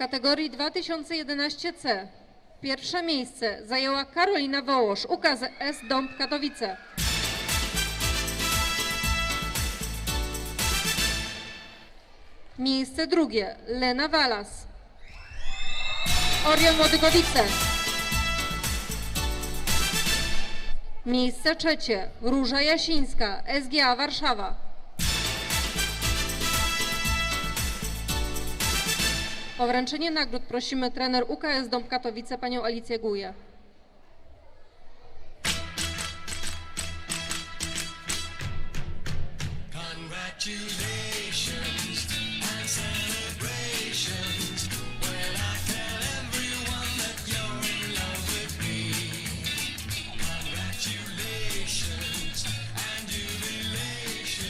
kategorii 2011C pierwsze miejsce zajęła Karolina Wołosz, UKZS Dąb Katowice. Miejsce drugie Lena Walas. Orion Łodygowice. Miejsce trzecie Róża Jasińska, SGA Warszawa. O wręczenie nagród prosimy trener UKS Dąb Katowice panią Alicję Guje.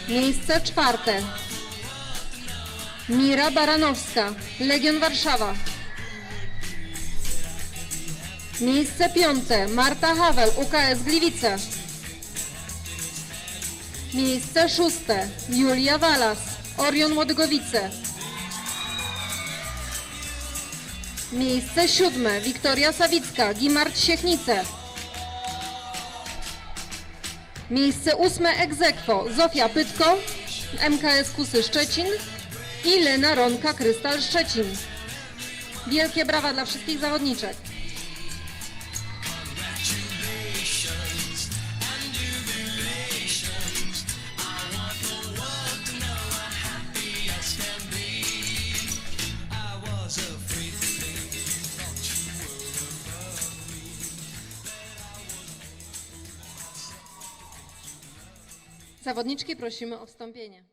Miejsce czwarte Mira Baranowska, Legion Warszawa. Miejsce piąte Marta Hawel, UKS Gliwice. Miejsce szóste Julia Walas, Orion Łodygowice. Miejsce siódme Wiktoria Sawicka, Gimart Siechnice. Miejsce ósme egzekwo Zofia Pytko, MKS Kusy Szczecin i Lena Ronka Krystal Szczecin. Wielkie brawa dla wszystkich zawodniczek. Zawodniczki prosimy o wstąpienie.